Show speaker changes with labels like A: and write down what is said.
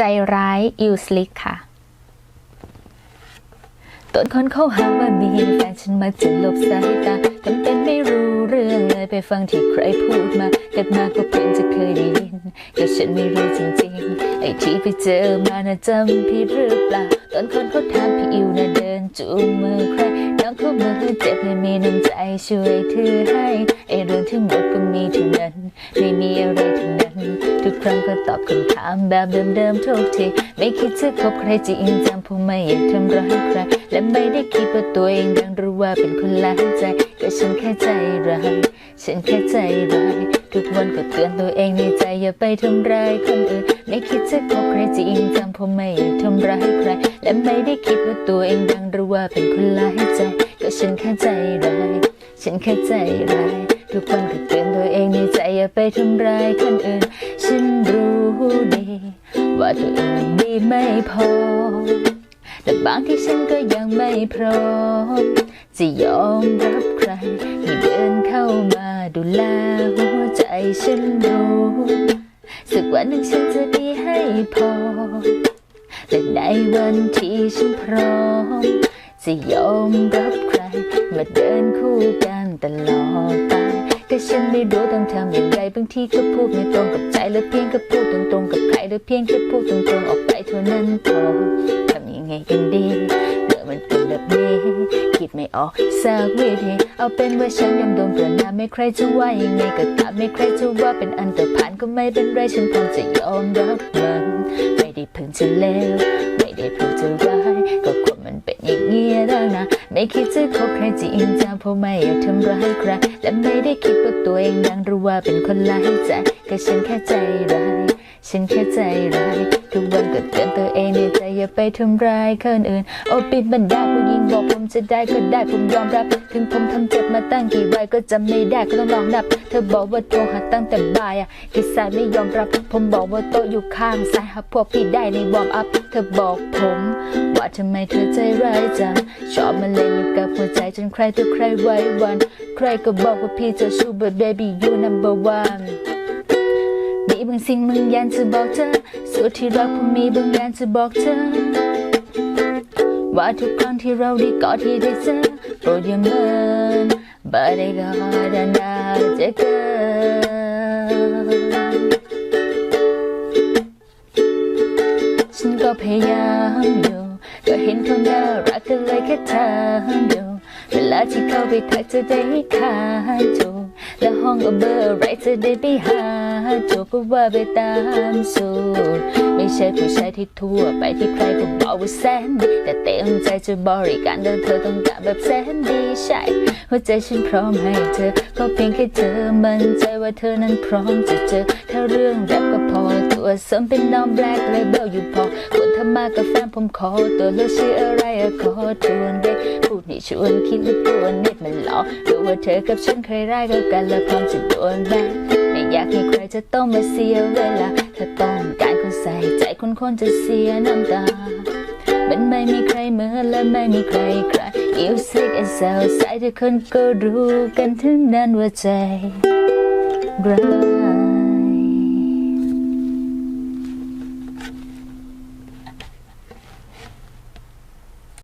A: ใจร้ายอิวสลิกค่ะตนคนเขาหาว่ามีแฟนฉันมักจะหลบสายตาทำเป็นไม่รู้เรื่องเลยไปฟังที่ใครพูดมาเกิดมาก็เพิ่งจะเคยได้ยินแต่ฉันไม่รู้จริงๆ ไอ้ที่ไปเจอมาน่ะจำผิดหรือเปล่าตอนคนเขาถามพี่อิวน่ะเดินจูงมือใครน้องเขามือเจ็บเลยมีน้ำใจช่วยถือให้ไอ้เรื่องทั้งหมดก็มีเท่านั้น ไม่มีอะไรทั้งนั้น ทุกครั้งก็ตอบคำถามแบบเดิมๆทุกที ไม่คิดจะคบใครจริงจังเพราะไม่อยากทำร้ายใคร และไม่ได้คิดว่าตัวเองดังหรือว่าเป็นคนล้าใจ ก็ฉันแค่ใจร้ายฉันแค่ใจร้ายทุกวันก็เตือนตัวเองในใจอย่าไปทำร้ายคนอื่น ไม่คิดจะคบใครจริงจังเพราะไม่อยากทำร้ายใคร และไม่ได้คิดว่าตัวเองดังหรือว่าเป็นคนล้าใจ ก็ฉันแค่ใจร้ายฉันแค่ใจร้ายทุกวันก็เตือนตัวเองในใจอย่าไปทำร้ายคนอื่น ฉันรู้ดีว่าตัวเองดีไม่พอ แต่บางที่ฉันก็ยังไม่พร้อมจะยอมรับใครที่เดินเข้ามาดูแลหัวใจฉันรู้สักวันหนึ่งฉันจะดีให้พอ แต่ในวันที่ฉันพร้อมจะยอมรับใครมาเดินคู่กันตลอดไป ฉันไม่รู้ต้องทำอย่างไรบางทีก็พูดไม่ตรงกับใจหรือเพียงก็พูดตรงๆกับใครหรือเพียงแค่พูดตรงๆออกไปเท่านั้นพอทำยังไงกันดีเมื่อมันเป็นแบบนี้คิดไม่ออกสักวิธีเอาเป็นว่าฉันยอมโดนประนามไม่ใครจะว่ายังไงก็ตามไม่ใครจะว่าเป็นอันตรผ่านก็ไม่เป็นไรฉันพร้อมจะยอมรับมันไม่ได้เพิ่งจะเลวไม่ได้เพิ่งจะร้ายก็คนมันเป็นอย่างเงี้แล้วนะ ไม่คิดจะคบใครจริงจังเพราะไม่อยากทำร้ายใครและไม่ได้คิดว่าตัวเองดังหรือว่าเป็นคนร้ายใจก็ฉันแค่ใจร้ายฉันแค่ใจร้ายทุกวันก็เตือนตัวเองในใจอย่าไปทำร้ายคนอื่นโอ้ปิดบันดาผู้หญิงบอกผมจะได้ก็ได้ผมยอมรับ ถึงผมทำเจ็บมาตั้งกี่ใบก็จำไม่ได้ก็ต้องลองนับ เธอบอกว่าโทรหาตั้งแต่บ่ายอะที่สายไม่ยอมรับ ผมบอกว่าโต๊ะอยู่ข้างซ้ายหาพวกพี่ได้ในวอร์มอัพ เธอบอกผม ว่าทำไมเธอใจร้ายจัง ชอบมาเล่นอยู่กับหัวใจจนใครตัวใครไว้วัน ใครก็บอกว่าพี่จะชู but baby you number one มีบางสิ่งบางอย่างจะบอกเธอ สุดที่รักผมมีบางอย่างจะบอกเธอ ว่าทุกครั้งที่เราได้กอดที่ได้เจอโปรดอย่าเมิน บ่ได้กอดนานๆจะเกินฉันก็พยายามอยู่ ก็เห็นเขาน่ารักก็เลยแค่ถามอยู่เวลาที่เขาไปทักจะได้ไม่ขาจูและห้องก็เบอร์ไรจะได้ไปหาจูก็ว่าไปตามสูตร ใช่ผู้ชายที่ทั่วไปที่ใครก็บอกว่าแสนดี แต่เต็มใจจะบริการเดินเธอต้องการแบบแสนดีใช่หัวใจฉันพร้อมให้เธอ ก็เพียงแค่เธอมั่นใจว่าเธอนั้นพร้อมจะเจอ ถ้าเรื่องแรปก็พอตัวเสริมเป็นน้องแบล็คเลเบลอยู่พอควรทำมากับแฟนผมขอตัวเลือกชื่ออะไรอะขอทวนเด็กพูดนี่ชวนคิดหรือปวนนิดมันหลอกรู้ว่าเธอกับฉันเคยรักกันแล้วพร้อมจะโดนแบนไม่อยากให้ใครจะต้องมาเสียเวลาถ้าต้องการ คนคนจะเสียน้ำตา มันไม่มีใครเหมือนและไม่มีใครใคร You sick and so ใส่ทุกคนก็รู้กันทั้งนั้นว่าใจรัก